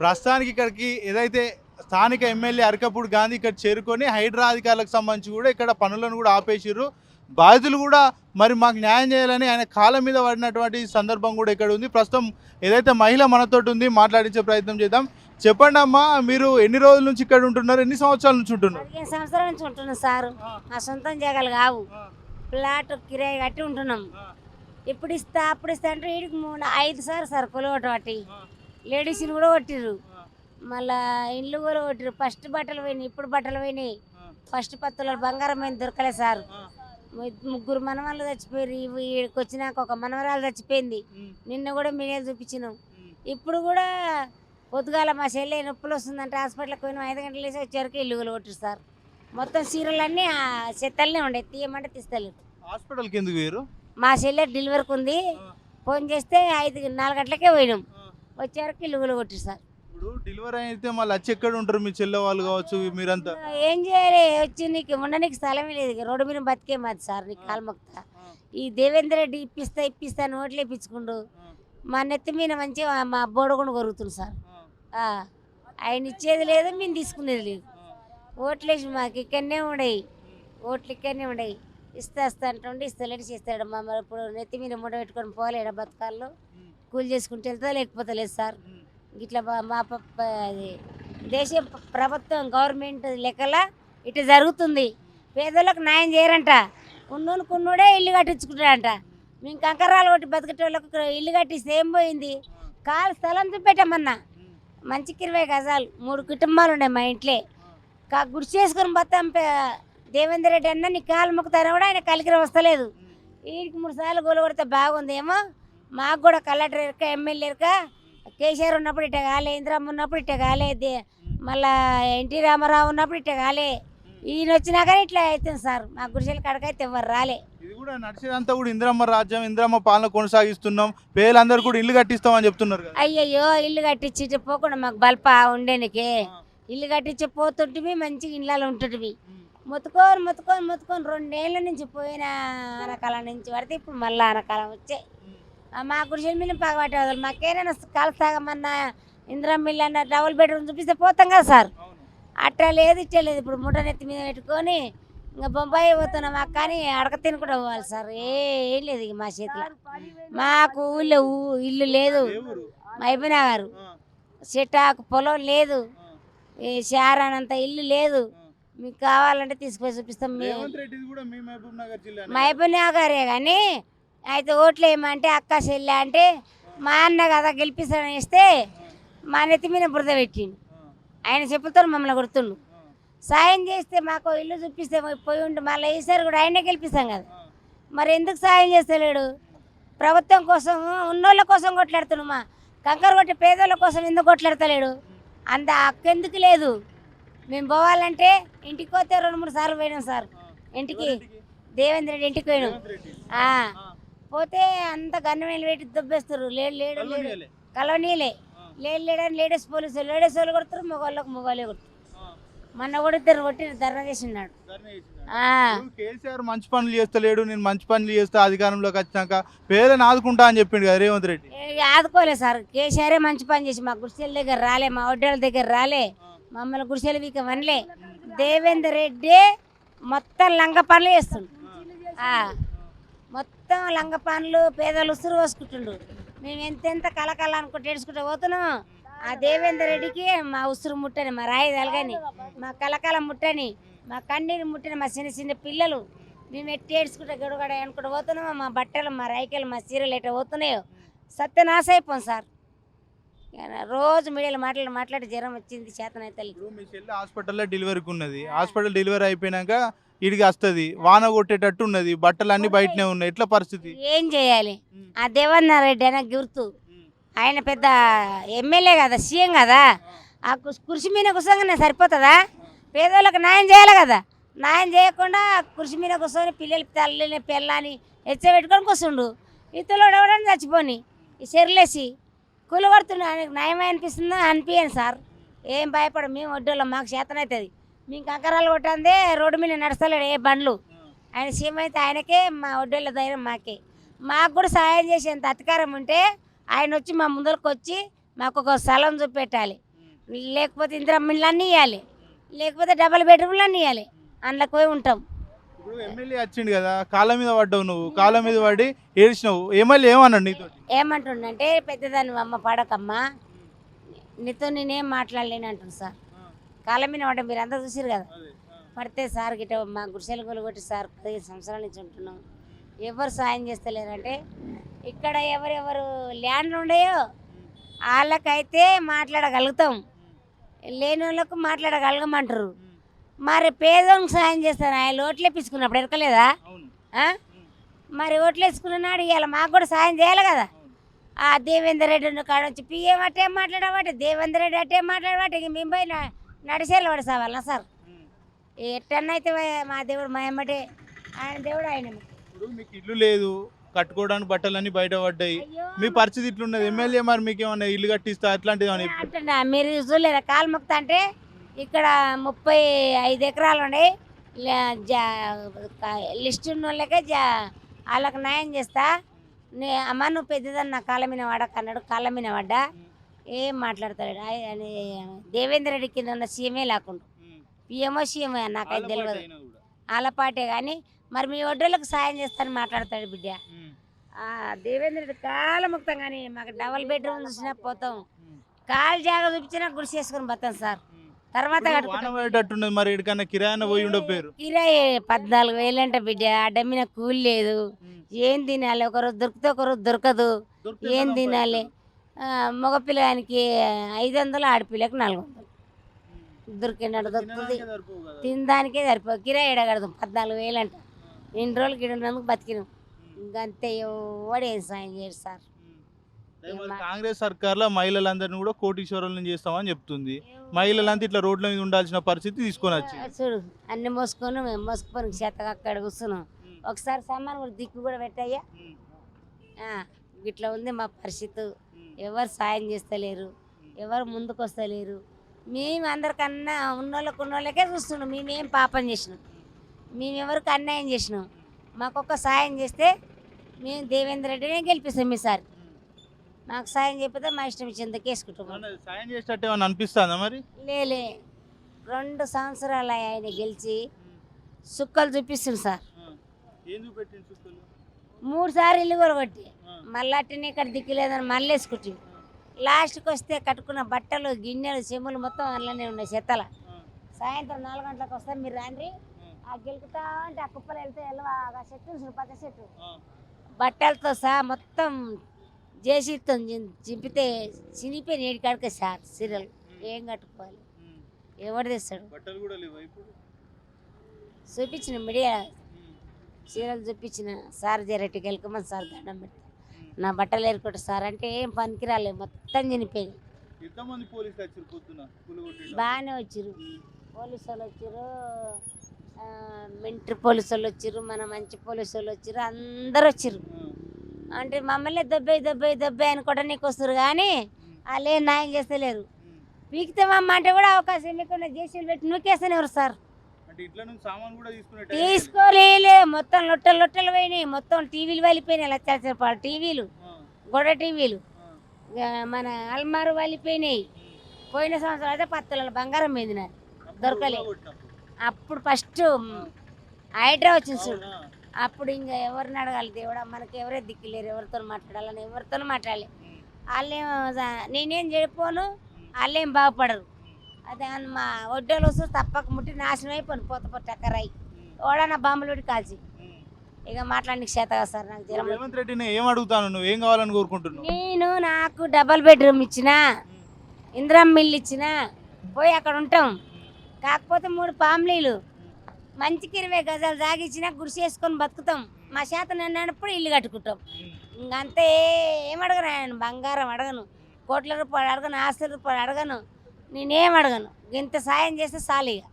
ప్రస్తుతానికి ఇక్కడికి ఏదైతే స్థానిక ఎమ్మెల్యే అరకపూడి గాంధీ ఇక్కడ చేరుకొని హైడ్రా అధికారులకు సంబంధించి కూడా ఇక్కడ పనులను కూడా ఆపేసిర్రు. బాధితులు కూడా మరి మాకు న్యాయం చేయాలని ఆయన కాళ్ళ మీద పడినటువంటి సందర్భం కూడా ఇక్కడ ఉంది. ప్రస్తుతం ఏదైతే మహిళ మనతోటి ఉంది మాట్లాడించే ప్రయత్నం చేద్దాం. చెప్పండి అమ్మా మీరు ఎన్ని రోజుల నుంచి ఇక్కడ ఉంటున్నారు? ఎన్ని సంవత్సరాల నుంచి ఉంటున్నారు? సంవత్సరాల నుంచి ఉంటున్నాం సారు. మా సొంతం జగలు కావు. ప్లాట్ కిరాయి కట్టి ఉంటున్నాం. ఇప్పుడు ఇస్తా అప్పుడు ఇస్తా అంటే వీడికి మూడు ఐదు సార్ సార్ పట్టి లేడీస్ని కూడా కొట్టిర్రు. మళ్ళా ఇల్లు కూడా కొట్టిర్రు. ఫస్ట్ బట్టలు పోయినాయి ఇప్పుడు బట్టలు పోయినాయి. ఫస్ట్ పత్తుల బంగారం ఏం దొరకలే సార్. ముగ్గురు మనవాళ్ళు చచ్చిపోయారు ఇవి ఈడికి వచ్చినాక ఒక మనవరాలు చచ్చిపోయింది. నిన్న కూడా మీడియా చూపించినాం. ఇప్పుడు కూడా పొద్దుగాల మా చెల్లె నొప్పులు వస్తుందంటే హాస్పిటల్కి పోయినాం. ఐదు గంటలు వేసి వచ్చేవరకు ఇల్లు కూడా కొట్టిరు సార్. మొత్తం ఆ చెత్తలనే ఉండే తీయమంటే తీస్తలేరు. హాస్పిటల్కి ఎందుకు వేరు మా చెల్లె డెలివరీకి ఉంది. ఫోన్ చేస్తే ఐదు నాలుగు గంటలకే పోయినాం. వచ్చేవరకు ఇల్లు కూడా కొట్టిరు సార్. ఇప్పుడు డెలివరీ అయితే మళ్ళీ వచ్చి ఎక్కడ ఉంటారు? మీ చెల్లె వాళ్ళు కావచ్చు మీరంతా? ఏం చేయాలి? వచ్చి నీకు ఉండడానికి స్థలమే లేదు. రోడ్డు మీద బతికే మాది సార్ నీకు కాల్మొక్త ఈ దేవేంద్ర రెడ్డి ఇప్పిస్తా ఇప్పిస్తా నోట్లు ఇప్పించుకుండు మా నెత్తి మీద మంచిగా మా బోడకుండా కొరుగుతుంది సార్. ఆయన ఇచ్చేది లేదు మేము తీసుకునేది లేదు. ఓట్లు వేసి మాకు ఇక్కడనే ఉండయి. ఓట్లు ఇక్కడనే ఉండయి. ఇస్తా ఇస్తా అంటుండే ఇస్తలేడు చేస్తాడు. మా మరి ఇప్పుడు నెత్తి మీద ముడ పెట్టుకొని పోలేడా బతకాల్లో? కూలి చేసుకుంటే వెళ్తా లేకపోతే లేదు సార్? ఇట్లా మా- అది దేశ ప్రభుత్వం గవర్నమెంట్ లెక్కల ఇట్లా జరుగుతుంది. పేదోళ్ళకి న్యాయం చేయరంట. ఉన్నోళ్ళు కొన్నోడే ఇల్లు కట్టించుకుంటాడంట మేము కంకరాలు కొట్టి బతికేటోళ్ళకి ఇల్లు కట్టిస్తే ఏం పోయింది? కాలు స్థలం చూపెట్టామన్నా మంచికి ఇరవై గజాలు మూడు కుటుంబాలు ఉన్నాయి మా ఇంట్లో. కా గుడి చేసుకొని బతాం దేవేంద్ర రెడ్డి అన్న నీ కాలు మొక్కుతారా కూడా ఆయన కలికిర వస్తలేదు వీడికి మూడు సార్లు గోలు కొడితే బాగుందేమో? మాకు కూడా కలెక్టర్ ఎరక ఎమ్మెల్యే ఎరక కేసీఆర్ ఉన్నప్పుడు ఇట్ట కాలే ఇందిరమ్మ ఉన్నప్పుడు ఇట్ట కాలే దే- మళ్ళా ఎన్టీ రామారావు ఉన్నప్పుడు ఇట్ట కాలే. ఈయన వచ్చినాకనే ఇట్లా అవుతుంది సార్. మా గుడిసెల కడకైతే ఎవరు రాలే. ఇది కూడా నడిచేదంతా కూడా ఇందిరమ్మ రాజ్యం ఇందిరమ్మ పాలన కొనసాగిస్తున్నాం. పేర్లందరూ కూడా ఇల్లు కట్టిస్తామని చెప్తున్నారు అయ్యయ్యో ఇల్లు కట్టించి పోకుండా మాకు బల్ప ఉండేనికే. ఇల్లు కట్టించి పోతుంటివి మంచిగా ఇళ్ళలో ఉంటుంటివి మొత్తుకొని మొత్తుకొని మొత్తుకొని రెండేళ్ళ నుంచి పోయిన ఆనకాలం నుంచి పడితే ఇప్పుడు మళ్ళీ ఆనకాలం వచ్చాయి. మా గుడిసెల మీద పగబట్టే మాకేమైనా కాలు సాగమన్నా ఇందిరా మిల్లు అన్న డబుల్ బెడ్రూమ్ చూపిస్తే పోతాం కదా సార్. అట్లా లేదు ఇట్లా లేదు. ఇప్పుడు ముఠ నెత్తి మీద పెట్టుకొని ఇంకా బొంబాయి పోతున్నాం మాకు కానీ అడక తినకుండా పోవాలి సార్. ఏం లేదు ఇక మా చేతిలో. మాకు ఊళ్ళో ఇల్లు లేదు. మైబినగర్ చెట్టాకు పొలం లేదు. ఈ శారానంత ఇల్లు లేదు. మీకు కావాలంటే తీసుకొని చూపిస్తాం మేము. మహబూబ్ నగరే కానీ అయితే ఓట్లు వేయమంటే అక్క చెల్లె అంటే మా అన్న కదా గెలిపిస్తాడని ఇస్తే మా నెత్తి మీద బురద పెట్టిండు. ఆయన చెప్పులతో మమ్మల్ని కొడుతుండు. సాయం చేస్తే మాకు ఇల్లు చూపిస్తే పోయి ఉండి మళ్ళీ ఈసారి కూడా ఆయనే గెలిపిస్తాం కదా. మరి ఎందుకు సాయం చేస్తలేడు? ప్రభుత్వం కోసం ఉన్నోళ్ళ కోసం కొట్లాడుతున్నాడు మా. కంకర కొట్టి పేదోళ్ళ కోసం ఎందుకు కొట్లాడతలేడు? అంత హక్కు లేదు? మేము పోవాలంటే ఇంటికి పోతే రెండు మూడు సార్లు పోయినాం సార్. ఇంటికి దేవేంద్ర రెడ్డి ఇంటికి పోయినాం. పోతే అంత గన్నమేలు పెట్టి దొబ్బేస్తారు. లేడు లేడు లేడు. కలవనీలే లేడు లేడని లేడీస్ పోలీసులు లేడీస్ వాళ్ళు కొడతారు మగవాళ్ళకి మగవాళ్ళే కొడతారు. మొన్న కూడా ఇద్దరు కొట్టి ధర్నా చేసినాడు. కేసీఆర్ మంచి పనులు చేస్తలేడు నేను మంచి పనులు చేస్తా అధికారంలోకి వచ్చినాక పేదలను ఆదుకుంటా అని చెప్పిండు కదా రేవంత్ రెడ్డి. ఏ- ఆదుకోలే సార్. కేసీఆరే మంచి పని చేసి మా గుడిసెల దగ్గర రాలే మా ఒడ్డల దగ్గర రాలే. మమ్మల్ని గుడిసెల వీక వనలే. దేవేందర్ రెడ్డి మొత్తం లంగ పనులు చేస్తుండు. ఆ, మొత్తం లంగ పనులు పేదలు ఉసురు పోసుకుంటుండ్రు మేము ఎంతెంత కలకల అనుకుంటే ఏడుచుకుంటూ పోతున్నాం. ఆ దేవేందర్ రెడ్డికి మా ఉసురు ముట్టని మా రాయి తలగని మా కలకల ముట్టని మా కన్నీరు ముట్టని మా చిన్న చిన్న పిల్లలు మేము ఎట్టి ఏడుచుకుంటే గడుగడ అనుకుంటూ పోతున్నామో మా బట్టలు మా రైకలు మా చీరలు ఎట్ట పోతున్నాయో సత్యనాశ అయిపోం సార్. రోజు మీడియాలో మాట్లాడి మాట్లాడి జ్వరం వచ్చింది చేతనైతే హాస్పిటల్లో డెలివరీకి ఉన్నది. హాస్పిటల్ డెలివరీ అయిపోయినాక ఇడికి వస్తుంది వాన కొట్టేటట్టు ఉన్నది బట్టలు అన్ని బయటనే ఉన్నాయి ఎట్లా పరిస్థితి? ఏం చేయాలి? ఆ దేవన్న రెడ్డి అనే గుర్తు. ఆయన పెద్ద ఎమ్మెల్యే కదా సీఎం కదా. ఆ కృషి మీద కూర్చోగానే సరిపోతుందా? పేదోళ్ళకి న్యాయం చేయాలి కదా. న్యాయం చేయకుండా కృషి మీద కూర్చొని పిల్లలు తల్లిని పిల్లని హెచ్చబెట్టుకొని కూర్చుండు ఇతరులు ఎవడని చచ్చిపోని ఈ చెర్లేసి కూలగొడుతున్నా ఆయనకు న్యాయం అనిపిస్తుందా? అనిపించండి సార్. ఏం భయపడ మేము వడ్డోళ్ళం మాకు చేతనవుతుంది మేము కంకరాలు కొట్టందే రోడ్డు మీద నడుస్తలేడు ఏ బండ్లు. ఆయన సీఎం అయితే ఆయనకే మా వడ్డోళ్ళ ధైర్యం మాకే. మాకు కూడా సహాయం చేసేంత అధికారం ఉంటే ఆయన వచ్చి మా ముందరకు వచ్చి మాకు ఒక స్థలం చూపెట్టాలి. లేకపోతే ఇందిరా మిల్లు ఇవ్వాలి లేకపోతే డబల్ బెడ్రూమ్లు అన్నీ ఇవ్వాలి అందులోకి పోయి ఉంటాం. ఇప్పుడు ఎమ్మెల్యే వచ్చిండు కదా కాళ్ళ మీద పడ్డావు నువ్వు. కాళ్ళ మీద పడి ఏడ్చినావు. ఎమ్మెల్యే ఏమన్నాడు నీతోటి? ఏమంటుండంటే పెద్దదాన్ని అమ్మ పడకమ్మా. నీతో నేనేం మాట్లాడలేను అంటుంది సార్. కాళ్ళ మీద పడ్డ మీరు అందరూ చూసారు కదా. పడితే సార్ గిట్ట మా గుడిసెలు కొలుగొట్టి సార్ పదిహేను సంవత్సరాల నుంచి ఉంటున్నాం. ఎవరు సాయం చేస్తలేరంటే ఇక్కడ ఎవరెవరు ల్యాండ్లు ఉన్నాయో వాళ్ళకైతే మాట్లాడగలుగుతాం. లేని వాళ్ళకు మాట్లాడగలగమంటారు మరి పేదోనికి సాయం చేస్తారు? ఆయన ఓట్లు వేపించుకున్నప్పుడు ఎరకలేదా? మరి ఓట్లు వేసుకున్నాడు ఇవాళ మాకు కూడా సాయం చేయాలి కదా. ఆ దేవేందర్ రెడ్డి కాడ వచ్చి పిఎం అట్టే మాట్లాడబట్టి దేవేందర్ రెడ్డి అట్టే మాట్లాడబట్టి ఇక మేము పోయి న- నడిచేళ్ళు పడి సావాలా సార్ ఎట్టన్నా అయితే వా- మా దేవుడు మా ఎమ్మటే ఆయన దేవుడు ఆయన. ఇప్పుడు మీకు ఇల్లు లేదు కట్టుకోవడానికి బట్టలన్నీ బయట పడ్డాయి. మీ పరిస్థితి ఇట్లున్నది? ఎమ్మెల్యే మరి మీకు ఏమన్నా ఇల్లు కట్టిస్తా అట్లాంటిది మీరు చూడలేరా? కాలు మొక్తా అంటే ఇక్కడ ముప్పై ఐదు ఎకరాలు ఉన్నాయి. లిస్ట్ ఉన్న వాళ్ళకే జా వాళ్ళకి న్యాయం చేస్తా. నే అమ్మ నువ్వు పెద్దదని నా కాళ్ళ మీద వాడక అన్నాడు కాళ్ళ మీద పడ్డా ఏం మాట్లాడతాడు అని దేవేంద్ర రెడ్డి కింద ఉన్న సీఎమే లేకుండా. పిఎంఓ సీఎంఏ నాకైతే తెలియదు పార్టీ అయినా కూడా. వాళ్ళ పాటే కానీ మరి మీ ఒడ్డోళ్ళకి సాయం చేస్తానని మాట్లాడతాడు బిడ్డ. దేవేంద్ర రెడ్డి కాళ్ళ ముక్తం కానీ మాకు డబల్ బెడ్రూమ్ చూసినా పోతాం. కాలు జాగ చూపించినా గుడిసి చేసుకుని పోతాం సార్. తర్వాత మరి కిరాయన పోయి ఉండో పేరు. కిరాయి పద్నాలుగు వేలంట బిడ్డ అడ్డమిన కూలి లేదు. ఏం తినాలి? ఒకరోజు దొరికితే ఒకరోజు దొరకదు. ఏం తినాలి? మగపిల్లగానికి ఐదు వందలు ఆడపిల్లకి నాలుగు వందలు దొరికినాడు దొరుకుతుంది. తినడానికే సరిపోదు కిరాయి ఎడగడదు పద్నాలుగు వేలు అంట. ఇన్ని రోజులు గిడినందుకు బతికినాం. ఇంకంతే ఎవడు సాయం చేయడు సార్. కాంగ్రెస్ సర్కార్లో మహిళలందరినీ కూడా కోటీశ్వరులను చేస్తామని చెప్తుంది. మహిళలంతా ఇట్లా రోడ్ల మీద ఉండాల్సిన పరిస్థితి తీసుకొని వచ్చి చూడు అన్ని మోసుకొని మేము మోసుకొని చేతగా అక్కడ కూర్చున్నాం. ఒకసారి సామాన్ కూడా దిక్కు కూడా పెట్టయ్యా. ఇట్లా ఉంది మా పరిస్థితి. ఎవరు సాయం చేస్తలేరు ఎవరు ముందుకు వస్తలేరు మేము అందరికన్నా ఉన్నోళ్ళకు ఉన్నోళ్ళకే చూస్తున్నాం మేమేం పాపం చేసినాం. మేము ఎవరికి అన్యాయం చేసినాం. మాకొక సాయం చేస్తే మేము దేవేంద్ర రెడ్డినే గెలిపిస్తాం ఈసారి మాకు సాయం చెప్పితే మా ఇష్టం ఇచ్చింది కేసుకుంటాం సాయం చేసేటట్టు అనిపిస్తుందా మరి? లేలే రెండు సంవత్సరాలు ఆయన గెలిచి సుక్కలు చూపిస్తుంది సార్. మూడు సార్లు ఇల్లు కొరగొట్టి. మళ్ళీ అట్టనే ఇక్కడ దిక్కులేదని మళ్ళీ వేసుకుంటాం లాస్ట్కి వస్తే కట్టుకున్న బట్టలు గిన్నెలు చెమ్ములు మొత్తం అందులోనే ఉన్నాయి చెత్తల. సాయంత్రం నాలుగు గంటలకు వస్తే మీరు రాండి ఆ గెలుకుతా అంటే ఆ కుప్పలు వెళ్తే వెళ్ళవా ఆ చెట్టు పక్క చెట్టు. బట్టలతో సహా మొత్తం జేసీతో చింపితే చినిపోయి నేడి కాడికే సార్ సీరియల్ ఏం కట్టుకోవాలి? ఎవడు తెస్తాడు? చూపించిన మీడియా. చీరలు చూపించిన సార్ జరటి గెలకమని సార్ దండం పెడతా నా బట్టలు ఏరుకుంటా సార్ అంటే ఏం పనికిరాలే మొత్తం చనిపోయి వచ్చారు బాగానే వచ్చిర్రు. పోలీసు వాళ్ళు వచ్చిర్రు ఆ, మిలిటరీ పోలీసు వాళ్ళు వచ్చిర్రు మన మంచి పోలీసు వాళ్ళు వచ్చిర్రు అందరు వచ్చిర్రు. అంటే మమ్మల్ని దెబ్బై దెబ్బై దెబ్బై అనుకోవడానికి వస్తారు కానీ వాళ్ళు ఏం న్యాయం చేస్తలేరు. పీకితే మమ్మ అంటే కూడా అవకాశం లేకుండా జేసీలు పెట్టి నూకేస్తేనే ఎవరు సార్. తీసుకోలేలే. మొత్తం లొట్టలు లొట్టలు పోయినాయి. మొత్తం టీవీలు వెళ్ళిపోయినాయి లక్షల టీవీలు గొడ టీవీలు. మన అల్మారు వెళ్ళిపోయినాయి పోయిన సంవత్సరం అయితే పత్తల బంగారం మీద నాది. దొరకలే. అప్పుడు ఫస్ట్ హైడ్రా వచ్చింది చూడు. అప్పుడు ఇంకా ఎవరిని అడగాలి? దేవుడా మనకి ఎవరే దిక్కులేరు ఎవరితో మాట్లాడాలని ఎవరితో మాట్లాడలే. వాళ్ళేం నేనేం చెడిపోను వాళ్ళేం బాగుపడరు. అదే అన్ మా ఒడ్డోలు వస్తే తప్పక ముట్టి నాశనం అయిపోను పోత టక్కరాయి. ఓడన్నా బాంబులు పెట్టి కాల్చి. ఇక మాట్లాడడానికి చేత సార్ నాకు జ్వరం రేవంత్ రెడ్డిని ఏం అడుగుతాను నువ్వు ఏం కావాలని కోరుకుంటున్నావు? నేను నాకు డబల్ బెడ్రూమ్ ఇచ్చిన ఇందిరం మిల్లు ఇచ్చిన పోయి అక్కడ ఉంటాం. కాకపోతే మూడు ఫ్యామిలీలు మంచికి ఇరవై గజాలు జాగిచ్చిన గుడిసి వేసుకొని బతుకుతాం. మా చేత నన్నప్పుడు ఇల్లు కట్టుకుంటాం. ఇంకంతే ఏం అడగను ఆయన బంగారం అడగను. కోట్ల రూపాయలు అడగను ఆస్తుల రూపాయలు అడగను. నేనేం అడగను. ఇంత సాయం చేస్తే సాలిగా